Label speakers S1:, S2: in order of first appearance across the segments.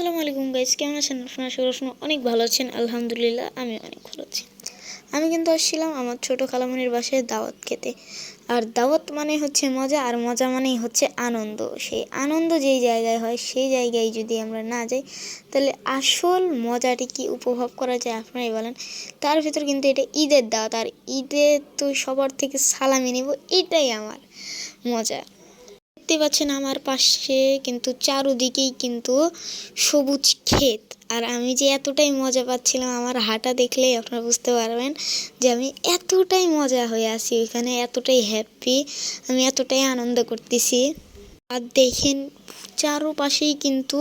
S1: আসসালামু আলাইকুম গাইস কেমন আছেন? আপনারা সবাই অনেক ভালো আছেন, আলহামদুলিল্লাহ আমি অনেক ভালো আছি। আমি কিন্তু আসছিলাম আমার ছোট খালামনির বাসায় দাওয়াত খেতে। আর দাওয়াত মানে হচ্ছে মজা, আর মজা মানেই হচ্ছে আনন্দ। সেই আনন্দ যেই জায়গায় হয়, সেই জায়গায় যদি আমরা না যাই, তাহলে আসল মজাটি কি উপভোগ করা যায় আপনারাই বলেন। তার ভিতর কিন্তু এটা ঈদের দাওয়াত, আর ঈদে তো সবার থেকে সালামি নেব, এটাই আমার মজা। দেখতে পাচ্ছেন আমার পাশে কিন্তু চারোদিকেই কিন্তু সবুজ ক্ষেত। আর আমি যে এতটাই মজা পাচ্ছিলাম আমার হাঁটা দেখলেই আপনারা বুঝতে পারবেন যে আমি এতটাই মজা হয়ে আছি, ওইখানে এতটাই হ্যাপি আমি এতটাই আনন্দ করতেছি। আর দেখেন চারোপাশেই কিন্তু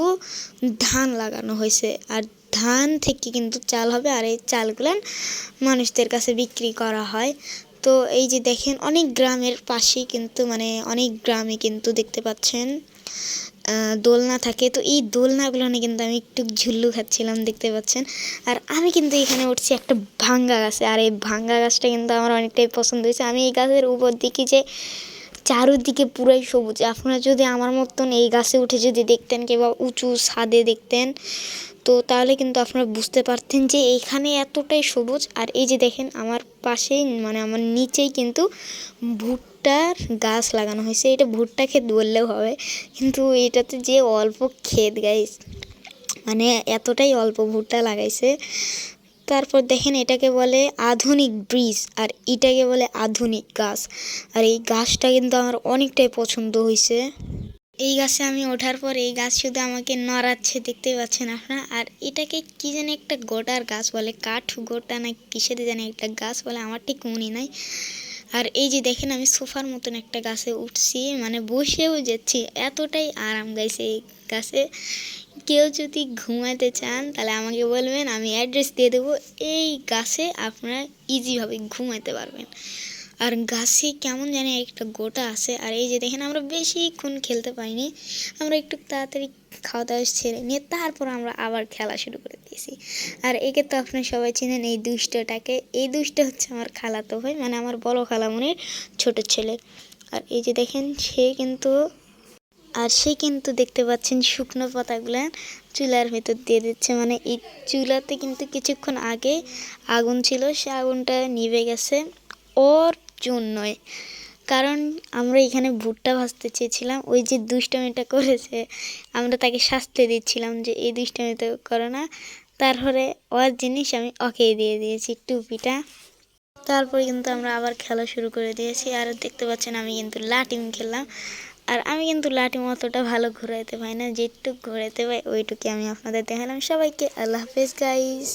S1: ধান লাগানো হয়েছে, আর ধান থেকে কিন্তু চাল হবে, আর এই চালগুলো মানুষদের কাছে বিক্রি করা হয়। তো এই যে দেখেন, অনেক গ্রামের পাশেই কিন্তু মানে অনেক গ্রামে কিন্তু দেখতে পাচ্ছেন দোলনা থাকে। তো এই দোলনাগুলো নিয়ে কিন্তু আমি একটু ঝুল্লু খাচ্ছিলাম, দেখতে পাচ্ছেন। আর আমি কিন্তু এখানে উঠছি একটা ভাঙ্গা গাছে, আর এই ভাঙ্গা গাছটা কিন্তু আমার অনেকটাই পছন্দ হয়েছে। আমি এই গাছের উপর দিকে যে, চারোদিকে পুরাই সবুজ। আপনারা যদি আমার মতন এই গাছে উঠে যদি দেখতেন, কিংবা উঁচু ছাদে দেখতেন তো তাহলে কিন্তু আপনারা বুঝতে পারতেন যে এখানে এতটাই সবুজ। আর এই যে দেখেন, আমার পাশেই মানে আমার নিচেই কিন্তু ভুট্টার গাছ লাগানো হয়েছে। এটা ভুট্টা ক্ষেত বললেও হবে। কিন্তু এটাতে যে অল্প ক্ষেত গাইস মানে এতটাই অল্প ভুট্টা লাগাইছে। তারপর দেখেন, এটাকে বলে আধুনিক ব্রিজ, আর এটাকে বলে আধুনিক গাছ। আর এই গাছটা কিন্তু আমার অনেকটাই পছন্দ হয়েছে। এই গাছে আমি ওঠার পর এই গাছ শুধু আমাকে নড়াচ্ছে দেখতে পাচ্ছেন আপনারা। আর এটাকে কি জানি একটা গোটার গাছ বলে, কাঠ গোটা না কিসের জানি একটা গাছ বলে, আমার ঠিক মনে নাই। আর এই যে দেখেন আমি সোফার মতন একটা গাছে উঠছি মানে বসেও যাচ্ছি। এতটাই আরাম গাইছে এই গাছে। কেউ যদি ঘুমাতে চান, তাহলে আমাকে বলবেন, আমি অ্যাড্রেস দিয়ে দেবো। এই গাছে আপনারা ইজিভাবে ঘুমাতে পারবেন। আর গাছে কেমন জানি একটা গোটা আছে। আর এই যে দেখেন, আমরা বেশিক্ষণ খেলতে পাইনি আমরা একটু তাড়াতাড়ি খাওয়া দাওয়া ছেড়ে নিয়ে তারপর আমরা আবার খেলা শুরু করে দিয়েছি। আর একে তো আপনারা সবাই চেনেন এই দুষ্টটাকে। এই দুষ্ট হচ্ছে আমার খালাতো ভাই মানে আমার বড় খালামনির ছোট ছেলে। আর এই যে দেখেন, সে কিন্তু, আর সে কিন্তু দেখতে পাচ্ছেন শুকনো পাতাগুলো চুলার ভেতর দিয়ে দিচ্ছে। মানে এই চুলাতে কিন্তু কিছুক্ষণ আগে আগুন ছিল, সে আগুনটা নিভে গেছে। ওর জন্যই কারণ আমরা এখানে ভুট্টা ভাজতে চেয়েছিলাম, ওই যে দুষ্টামিটা করেছে, আমরা তাকে শাস্তি দিচ্ছিলাম যে এই দুষ্টামিটা করো না। তারপরে ওর জিনিস আমি ওকে দিয়ে দিয়েছি, টুপিটা। তারপরে কিন্তু আমরা আবার খেলা শুরু করে দিয়েছি। আর দেখতে পাচ্ছেন আমি কিন্তু লাটিম খেললাম। আর আমি কিন্তু লাটিম অতটা ভালো ঘোরাইতে পারি না, যেটুক ঘোরাইতে পাই ওইটুকু আমি আপনাদের দেখালাম। সবাইকে আল্লাহ হাফেজ গাইস